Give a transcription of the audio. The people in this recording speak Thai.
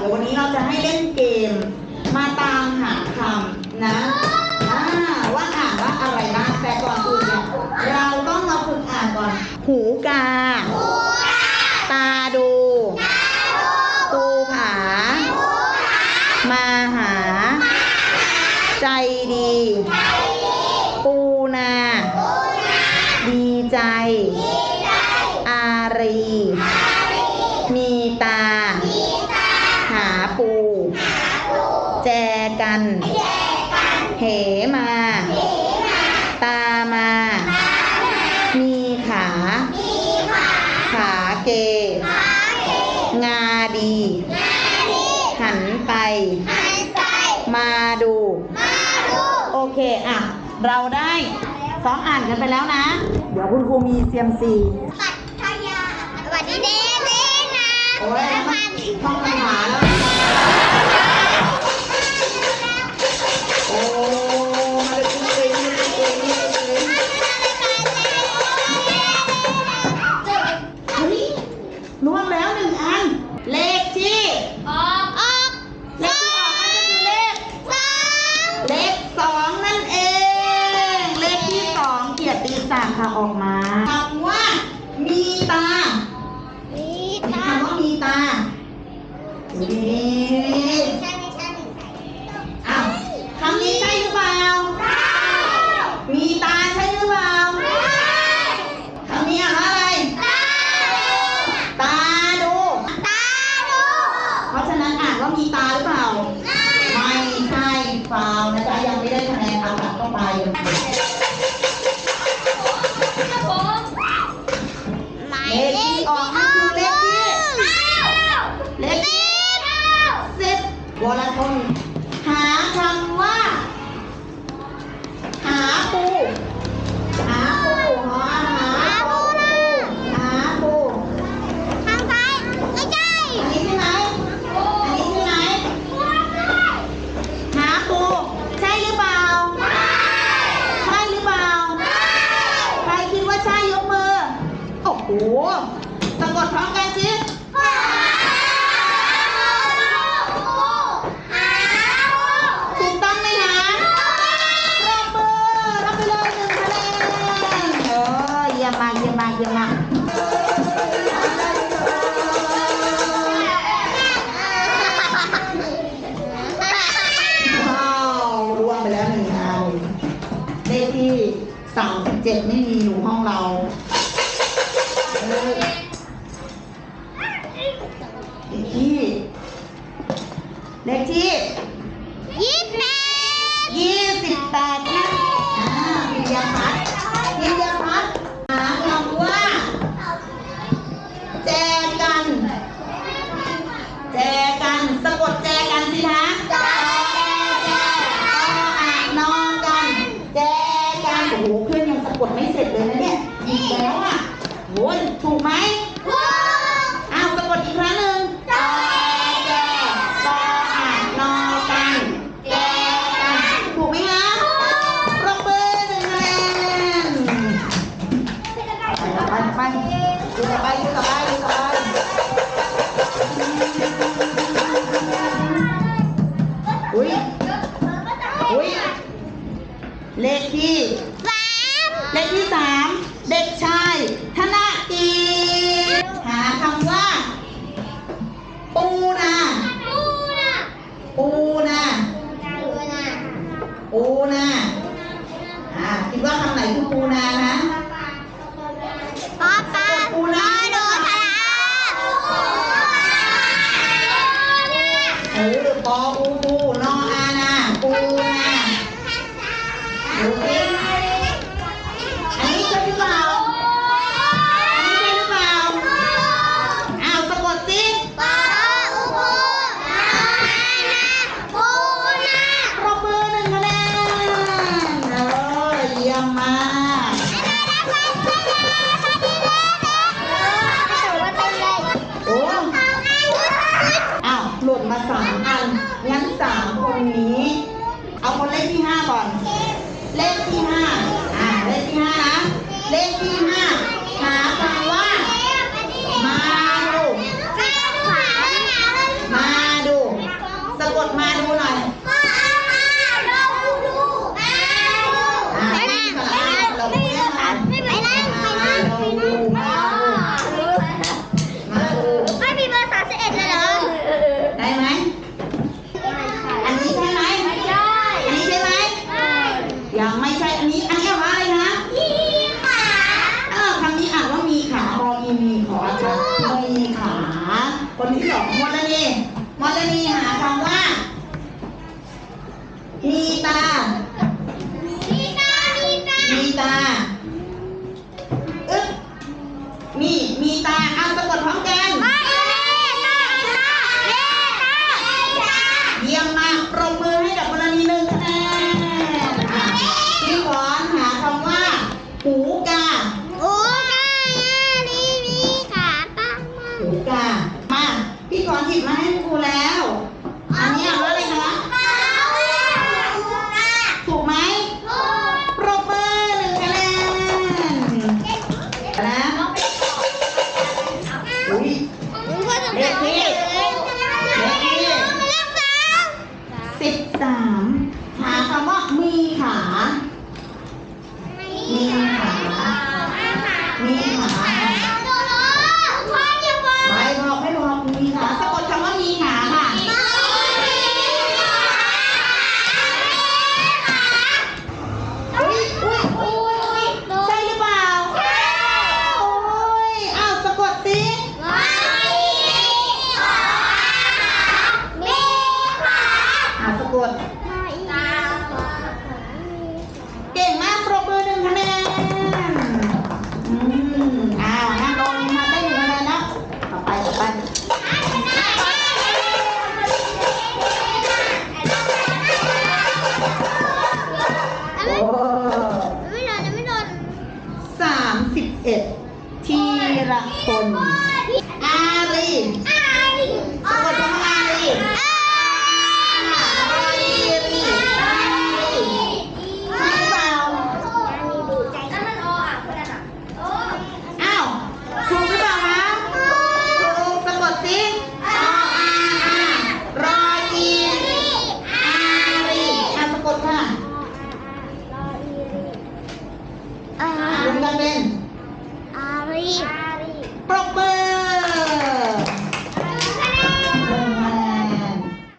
เดี๋ยววันนี้เราจะให้เล่นเกมมาตามหาคำนะอ่าว่าอ่านว่าอะไรบ้างแต่ก่อนอื่นเนี่ยเราต้องมาฝึกอ่านก่อน หูกา ตาดูปูผา มาหา ใจดี ปูนา ดีใจ อารี มีตา หาปู แจกัน เหมา ตามา มีขา ขาเก งาดี หันไป มาดู โอเคอะ เราได้ซ้อมอ่านกันไปแล้วนะ เดี๋ยวคุณครูมีเซียมซีสวัสดีเด้เด้นะโอ้ยท่องคาถาแล้ว ล่วงแล้วหนึ่งอัน เลขที่ออกออกเลขที่ออกมันก็คือเลขสามเลขสองนั่นเอง เลขที่สองเกียรติศักดิ์ค่ะออกมาคำว่า มีตา มีมีตาคำว่ามีตาดู อ่านว่ามีตาหรือเปล่า ไม่ใช่ฟาวนะจ๊ะยังไม่ได้คะแนนเอากลับเข้าไปเลขที่ออกมันคือเลขที่เลขที่สิบวรทนหาคำว่า หาปู สะกดพร้อมกันสิถูกต้องไหมคะปรบมือรับไปเลยหนึ่งคะแนนเออเยี่ยมมากเยี่ยมมากเยี่ยมมากว้าวร่วงไปแล้วหนึ่งอันเลขที่สามสิบเจ็ดไม่มี เออเลขที่ เลขที่ยี่สิบแปดยี่สิบแปดนะอ่าพิญญาพัฒน์พิญญาพัฒน์หาคำว่า แจกัน แจกัน สะกดแจกันสิคะจอแอแจออ่านนอนกัน แจกัน โอ้โหเพื่อนยังสะกดไม่เสร็จเลยนะเนี่ยอีกแล้วอะ อ้ยถูกไหมอ้าวสะกดอีกครั้งหนึ่งจอแจจออ่านนอกันแจกันถูกไหมคะปรบมือหนึ่งคะแนนไปไปไปดูต่อไปดูต่อไปดูต่อไปอุ้ยอุ้ยเลขที่สามเลขที่สาม เยี่ยมมากโอ้อ้าวหล่นมาสามอัน งั้นสามคนนี้ เอาคนเลขที่ห้าก่อน เลขที่ห้าอ่าเลขที่ห้านะ เลขที่ Bye.